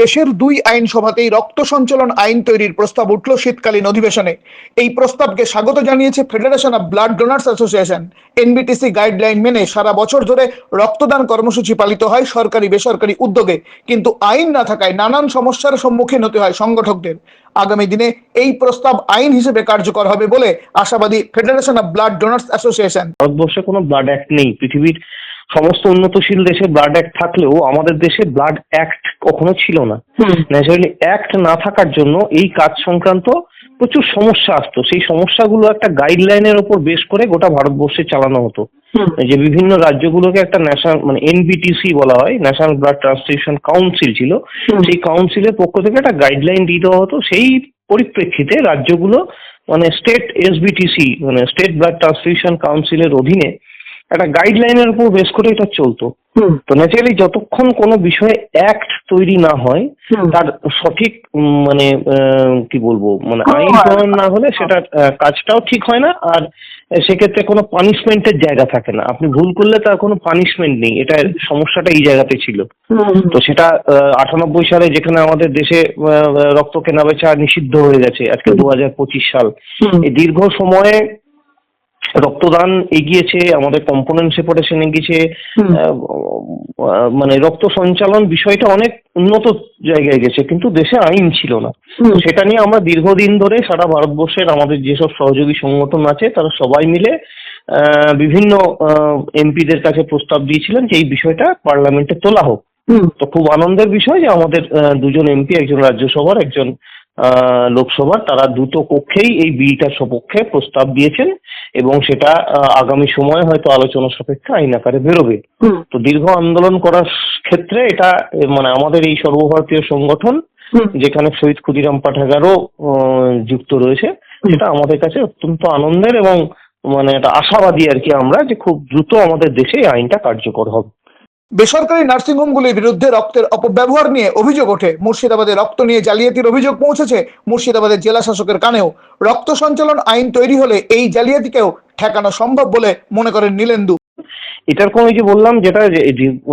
দেশের দুই আইনসভাতেই রক্ত সঞ্চালন আইন তৈরির প্রস্তাব উঠল শীতকালীন অধিবেশনে। এই প্রস্তাবকে স্বাগত জানিয়েছে federation of blood donors association NBTC guideline মেনে সারা বছর ধরে রক্তদান কর্মসূচি পালিত হয় সরকারি বেসরকারি উদ্যোগে। কিন্তু আইন না থাকায় নানান সমস্যার সম্মুখীন হতে হয় সংগঠকদের। আগামী দিনে এই প্রস্তাব আইন হিসেবে কার্যকর হবে বলে আশাবাদী federation of blood donors association ভারতবর্ষে কোনো ব্লাড অ্যাক্ট নেই। পৃথিবীর সমস্ত উন্নতশীল দেশে ব্লাড অ্যাক্ট থাকলেও আমাদের দেশে ব্লাড অ্যাক্ট কখনো ছিল না। ন্যাচারালি অ্যাক্ট না থাকার জন্য এই কাজ সংক্রান্ত প্রচুর সমস্যা আসতো। সেই সমস্যাগুলো একটা গাইডলাইনের ওপর বেশ করে গোটা ভারতবর্ষে চালানো হতো। যে বিভিন্ন রাজ্যগুলোকে একটা ন্যাশনাল মানে এনবিটিসি বলা হয় ন্যাশনাল ব্লাড ট্রান্সফিউশন কাউন্সিল ছিল। সেই কাউন্সিলের পক্ষ থেকে একটা গাইডলাইন দিয়ে দেওয়া হতো। সেই পরিপ্রেক্ষিতে রাজ্যগুলো মানে স্টেট এসবিটিসি মানে স্টেট ব্লাড ট্রান্সফিউশন কাউন্সিলের অধীনে একটা গাইডলাইনের উপর বেশ করে এটা চলতো। তো ন্যাচারালি যতক্ষণ কোনো বিষয়ে অ্যাক্ট তৈরি না হয় তার সঠিক মানে কি বলব মানে আইন প্রণয়ন না হলে সেটা কাজটাও ঠিক হয় না। আর সেক্ষেত্রে কোনো পানিশমেন্টের জায়গা থাকে না। আপনি ভুল করলে তার কোনো পানিশমেন্ট নেই। এটা সমস্যাটা এই জায়গাতে ছিল। তো সেটা আটানব্বই সালে যেখানে আমাদের দেশে রক্ত কেনাবেচা নিষিদ্ধ হয়ে গেছে আজকে দু হাজার পঁচিশ সাল। এই দীর্ঘ সময়ে রক্তদান এগিয়েছে আমাদের কম্পোনেন্ট সেপারেশন এগিয়েছে মানে রক্ত সঞ্চালন বিষয়টা অনেক উন্নত জায়গায় গেছে কিন্তু দেশে আইন ছিল না। সেটা নিয়ে আমরা দীর্ঘদিন ধরে সারা ভারতবর্ষের আমাদের যেসব সহযোগী সংগঠন আছে তারা সবাই মিলে বিভিন্ন এমপিদের কাছে প্রস্তাব দিয়েছিলেন যে এই বিষয়টা পার্লামেন্টে তোলা হোক। তো খুব আনন্দের বিষয় যে আমাদের দুজন এমপি একজন রাজ্যসভার একজন আহ, লোকসভার তারা দুটো কক্ষেই এই বিলটার সপক্ষে প্রস্তাব দিয়েছেন। এবং সেটা আগামী সময়ে হয়তো আলোচনা সাপেক্ষে আইন আকারে বেরোবে। তো দীর্ঘ আন্দোলন করার ক্ষেত্রে এটা মানে আমাদের এই সর্বভারতীয় সংগঠন যেখানে শহীদ ক্ষুদিরাম পাঠাগারও যুক্ত রয়েছে সেটা আমাদের কাছে অত্যন্ত আনন্দের এবং মানে এটা আশাবাদী আর কি আমরা যে খুব দ্রুত আমাদের দেশে এই আইনটা কার্যকর হবে। বেসরকারি নার্সিংহোমগুলির বিরুদ্ধে রক্তের অপব্যবহার নিয়ে অভিযোগ ওঠে। মুর্শিদাবাদে রক্ত নিয়ে জালিয়াতির অভিযোগ পৌঁছেছে মুর্শিদাবাদের জেলা শাসকের কানেও। রক্ত সঞ্চালন আইন তৈরি হলে এই জালিয়াতিকেও ঠেকানো সম্ভব বলে মনে করেন নীলেন্দু। এটার কোনো যে বললাম যেটা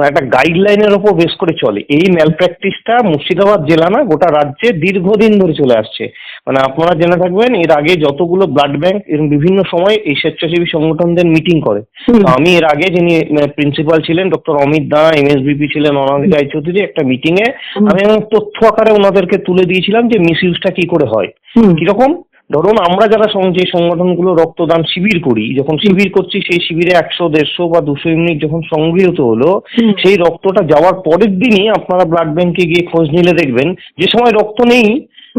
একটা গাইডলাইনের ওপর বেস করে চলে এই ম্যাল প্র্যাকটিসটা মুর্শিদাবাদ জেলা না গোটা রাজ্যে দীর্ঘদিন ধরে চলে আসছে। মানে আপনারা জেনে থাকবেন এর আগে যতগুলো ব্লাড ব্যাংক এরকম বিভিন্ন সময় এই স্বেচ্ছাসেবী সংগঠনদের মিটিং করে। আমি এর আগে যিনি প্রিন্সিপাল ছিলেন ডক্টর অমিত দা এমএসবিপি ছিলেন অনাদি রায়চৌধুরী একটা মিটিং এ আমি তথ্য আকারে ওনাদেরকে তুলে দিয়েছিলাম যে মিস ইউজটা কি করে হয়। কীরকম? ধরুন আমরা যারা যে সংগঠনগুলো রক্তদান শিবির করি যখন শিবির করছি সেই শিবিরে একশো দেড়শো বা দুশো ইউনিট যখন সংগৃহীত হলো সেই রক্তটা যাওয়ার পরের দিনই আপনারা ব্লাড ব্যাংকে গিয়ে খোঁজ নিলে দেখবেন যে সময় রক্ত নেই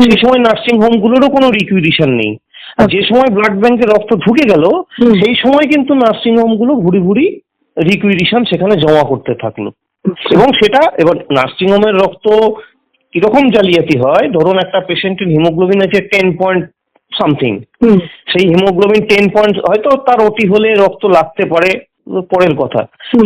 সেই সময় নার্সিং হোমগুলোরও কোনো রিকুইজিশন নেই। আর যে সময় ব্লাড ব্যাংকে রক্ত ঢুকে গেল সেই সময় কিন্তু নার্সিং হোমগুলো ভুরি ভুরি রিকুইডিশন সেখানে জমা করতে থাকল। এবং সেটা এবার নার্সিং হোমের রক্ত কীরকম জালিয়াতি হয়? ধরুন একটা পেশেন্টের হিমোগ্লোবিন আছে টেন পয়েন্ট সামথিং সেই হিমোগ্লোবিন টেন পয়েন্ট হয়তো তার অতি হলে রক্ত লাগতে পারে পরের কথা।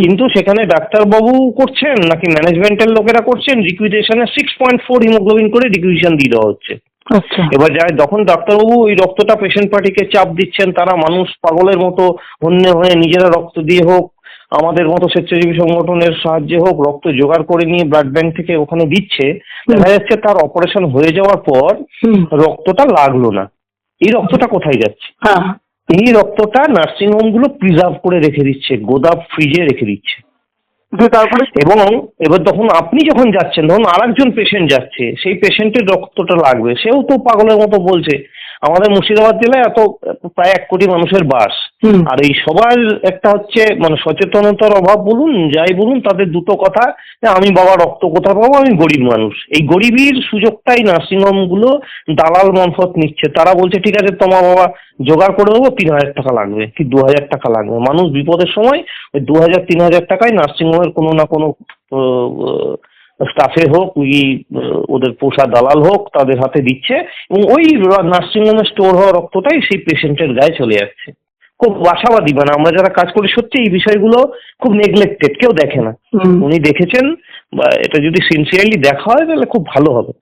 কিন্তু সেখানে ডাক্তার ডাক্তারবাবু করছেন নাকি ম্যানেজমেন্টের লোকেরা করছেন রিকুইজিশনে সিক্স পয়েন্ট ফোর হিমোগ্লোবিন করে রিকুইজিশন দিয়ে দেওয়া হচ্ছে। আচ্ছা। এবার যাই যখন ডাক্তারবাবু ওই রক্তটা পেশেন্ট পার্টিকে চাপ দিচ্ছেন তারা মানুষ পাগলের মতো অন্য হয়ে নিজেরা রক্ত দিয়ে হোক আমাদের মতো স্বেচ্ছাসেবী সংগঠনের সাহায্যে হোক রক্ত জোগাড় করে নিয়ে ব্লাড ব্যাংক থেকে ওখানে দিচ্ছে দেখা যাচ্ছে তার অপারেশন হয়ে যাওয়ার পর রক্তটা লাগল না। এই রক্তটা কোথায় যাচ্ছে? হ্যাঁ। এই রক্তটা নার্সিং হোমগুলো প্রিজার্ভ করে রেখে দিচ্ছে গোদাপ ফ্রিজে রেখে দিচ্ছে। তারপরে? এবং এবার তখন আপনি যখন যাচ্ছেন ধরুন আরেকজন পেশেন্ট যাচ্ছে সেই পেশেন্টের রক্তটা লাগবে সেও তো পাগলের মতো বলছে আমাদের মুর্শিদাবাদ জেলায় এত প্রায় এক কোটি মানুষের বাস। আর এই সবার একটা হচ্ছে মানে সচেতনতার অভাব বলুন যাই বলুন তাদের দুটো কথা আমি বাবা রক্ত কোথা পাবো আমি গরিব মানুষ। এই গরিবের সুযোগটাই নার্সিংহোমগুলো দালাল মারফত নিচ্ছে। তারা বলছে ঠিক আছে তোমার বাবা জোগাড় করে দেবো তিন হাজার টাকা লাগবে। কি দু হাজার টাকা লাগবে? মানুষ বিপদের সময় ওই দু হাজার তিন হাজার টাকায় নার্সিংহোমের কোনো না কোনো স্টাফে হোক ওই ওদের পোষা দালাল হোক তাদের হাতে দিচ্ছে এবং ওই নার্সিংহোমে স্টোর হওয়া রক্তটাই সেই পেশেন্টের গায়ে চলে যাচ্ছে খুব আশাবাদী মানে আমরা যারা কাজ করি সত্যি এই বিষয়গুলো খুব নেগলেক্টেড কেউ দেখে না। উনি দেখেছেন বা এটা যদি সিনসিয়ারলি দেখা হয় তাহলে খুব ভালো হবে।